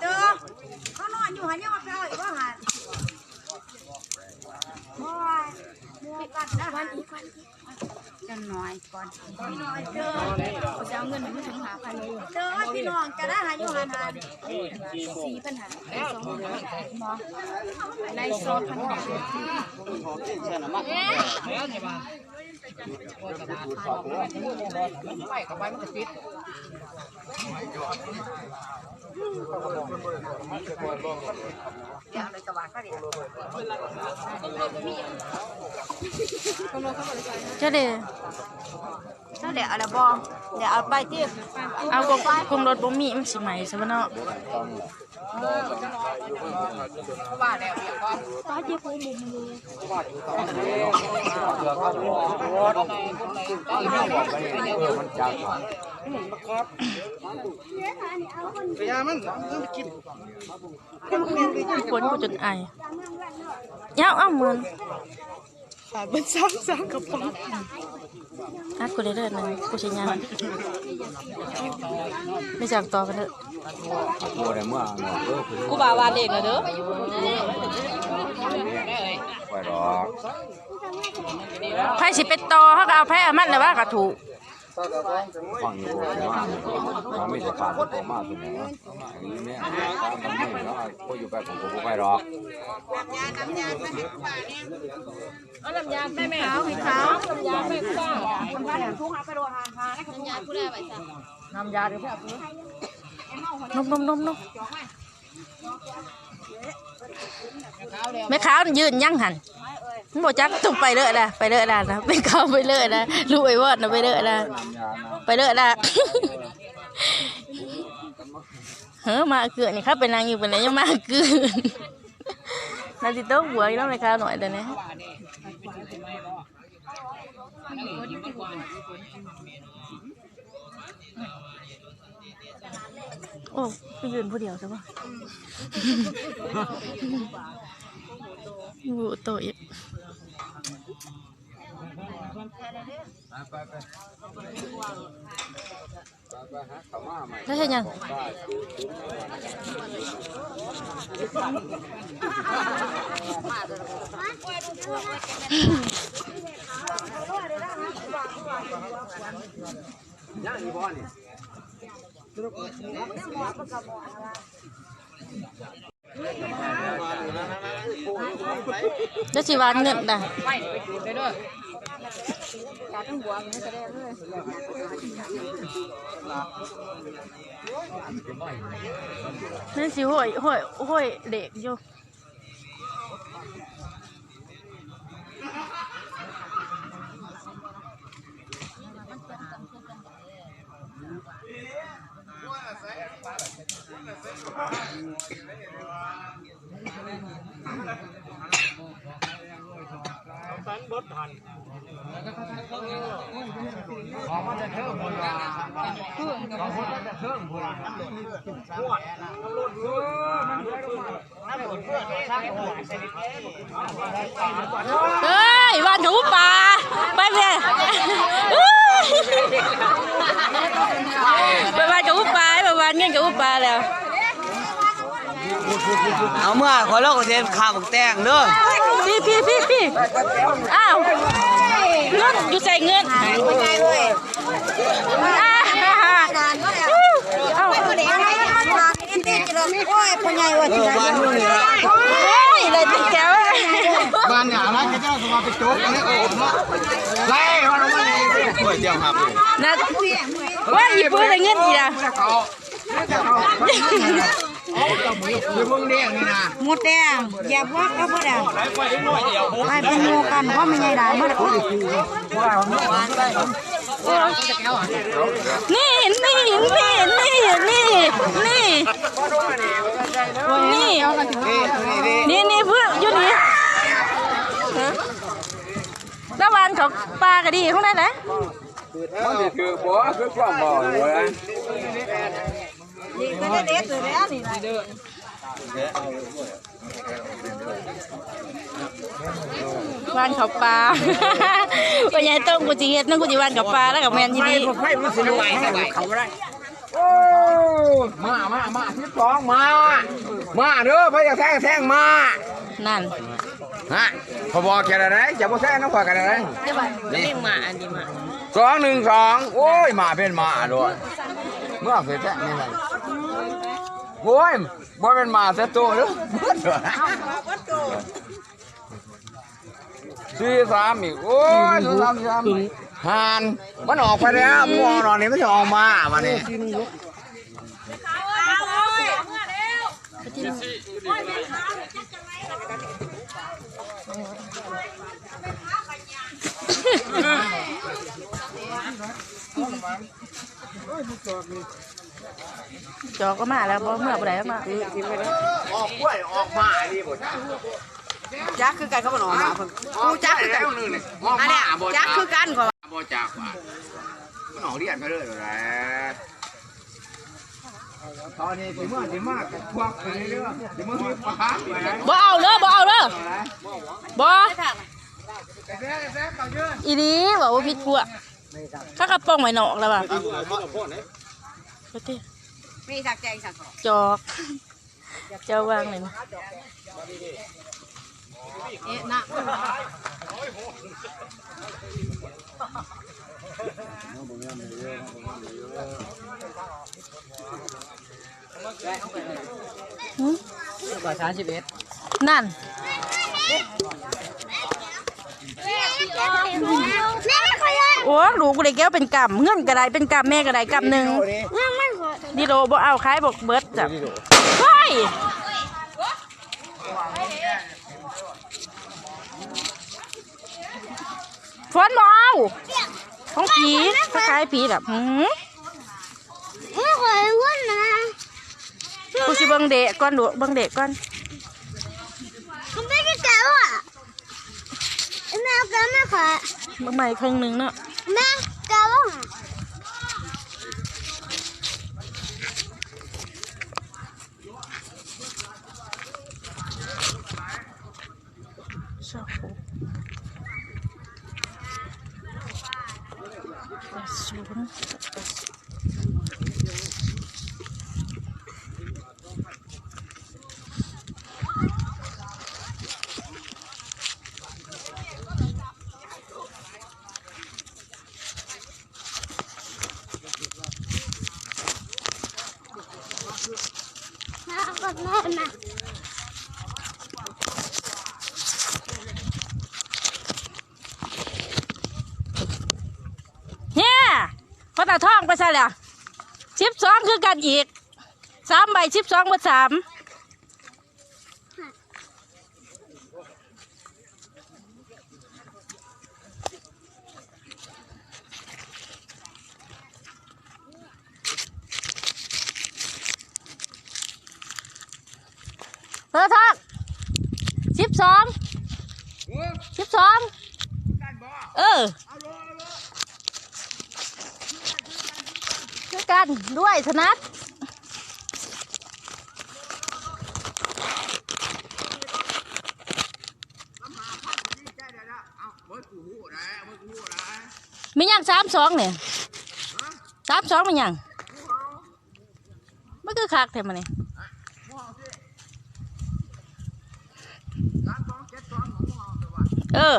เจอเขานอนอยู่หันยังมาเปล่าอีกว่าหันโอ้ยมัวกัดนะวันอีกวันจะน้อยก่อนน้อยเจอเขาจะเอาเงินไม่ถึงหาพันเลยเจอพี่น้องจะได้หันอยู่หันหันสี่ปัญหาในสองหมอในโซนพันหาเดี๋ ไม่เข้าไปมันก็ติดอย่างไรสว่างก็ดีเจ้าดเจ้าเดอะไรบอเดี๋ยวเอาไปที่เอากบคงรถบ่มีมันสิไหมใช่ไหมเนาะ ฝนกูจนไอายาวเอาเหมือนขาดเป็นซ้ำซ้ำกระป๋องอัดกูได้เด้อนึงกูสิยางไม่จากต่อกันเด้อ โบเมื่อเนาะกูบาวาเด็กเหรอเด้อไปรอไพ่สิเป็นตอเขากเอาไพ่อามันเลยว่ากระถูกไม่สะาดกันโมากเลยนี่เนี่ยทำไมเนาะก็อยู่ไปผมก็บ่ไปหรอกน้ำยาน้ำยาแม่ให้กูาเนี่ยาน้ำยาไม่แม่ขาขาวน้ำยาม่กูบ่าคนบ้านทุกข์หาไปโรงพยาบาาไน้ำยากูได้ไปซะน้ำยาเดี๋ยวแม่กู นมนมนมแม่ขาวยืนยังหันมันบ่จักต้องไปเลยนะไปเลยนะนะไปเข้าไปเลยนะลูกไอ้วอดนะไปเลยนะไปเลยนะเฮ้อมาเกือนี่ครับเป็นนางอยู่เป็นไหนยังมาเกือนาจิโต้หัวอีกแล้วไหมครับหน่อยแต่เนี้ อ้ไปยืนผู้เดียวใช่ปะบูโตอีกแล้วใช่ยังแจะสิวางเงินนะไปไปดูได้ด้วยตาต้องบวมให้แสดงเลยนั่นสิห่วยห่วยห่วยเด็กอยู่ ฝันบดหันขอมัจะเทิงโบราณขอคนจะเพื่อน้ลดเพื่อนดเพื่อน้ำลดเอเฮ้ยวันถูปลาไปเลยไปวันกับอุปาไปวันเงี้ยกับอุปาแล้ว เอาเมื่อขอเล่ากับเทนข่าวแตงเด้อ พี่พี่พี่พี่อ้าวเงินอยู่ใส่เงินอ้าวเลยติดแก้วบ้านหนาละเจ้าสมาไปโจ๊กนี่โอ้โหไล่มาลงมาเลยด้วยเจ้าครับนะว่าอีเพื่อนเงินอีละ หมดแดงเหยียบว่าก็บ่อนไปเป็นโมกันก็ไม่ใหญ่ได้บ่ได้นี่นี่นี่นี่นี่นี่นี่นี่นี่เพื่ออยู่นี่รล้วันของปลากระดีข้างในไหนมันคือบ่คือความบ่เลย นี่ก็ได้เด็ดเลยแล้วนี่นะวันเขาปลาวันยายต้มกูจีเฮ็ดนั่นกูจีวันกับปลาแล้วกับแมนทีนี้ไฟมันสิไหวไหวเขาได้โอ้มามามาที่สองมา มาเด้อพระอยากแทงแทงมา นั่นฮะพอบอกแค่ไหนจะบ่แทงน้ำข่อยกันไหนเนี่ยมาอันนี้มาสองหนึ่งสองโอ้ยมาเป็นมาด้วยเมื่อเคยแทงนี่ไง โอ้ยบ่เป็นมาแต่ตัวเด้อสี่สามอีกโอ้ยสี่สามสี่สามหานมันออกไปแล้วมัวนอนนี่มันจะออกมาวันนี้ จอกก็มาแล้วบ่เมื่อบ่ได้มาออกกล้วยออกมาดีบ่จ้าจักคือกันเขาบอกออกมาเพิ่นกูจักแล้วนึงนี่ออกอันมาเนี้ยบ่จัจ้ากคือกันขอบ่จักว่ะมันออกเรียนไปเลยแหละตอนนี้สิเมื่อสิมากควักไปเรื่อยๆสิเมื่อมีปลาไปไหนบ่เอาเด้อบ่เอาเด้อบ่อีนี้บอกว่าพิษพวกข้ากระป๋องไว้นอกแล้วว่ะ โอเคมีสักแจงสักขอจอก เจ้าวางเลยนะเอ๊ะนะกว่าสามสิบเอ็ดนั่นโอ้ลูกกูได้แก้วเป็นกำเงื่อนกระไดเป็นกำแม่กระไดกำหนึ่ง ดิโลบ่เอาขายบอกเบิร์ดจ้ะเฮ้ยฟอนบเอาของผีคล้ายๆผีแบบหืมไม่เคยวุ่นนะกูสิเบิ่งเด็กก่อนดูเบิ่งเด็กก่อนคุณไม่ได้เก่าอะแม่เก่าไม่เคยเบิ่งใหม่ครึ่งหนึงเนาะแม่เก่าอะ ชอบกู ศูนย์ แม่กดแม่มา เนี่ย พอตาท่องไปใช่แล้วชิปสองคือกันอีกสามใบชิปสองบอร์สามเออท่องชิปสองชิปสองเออ ช่วย กันด้วยธนัดไมีอย่างสามสองเนี่ยสามสองมีอย่างมันคือคักเท่มันนี่สามสองเองของมึงเออ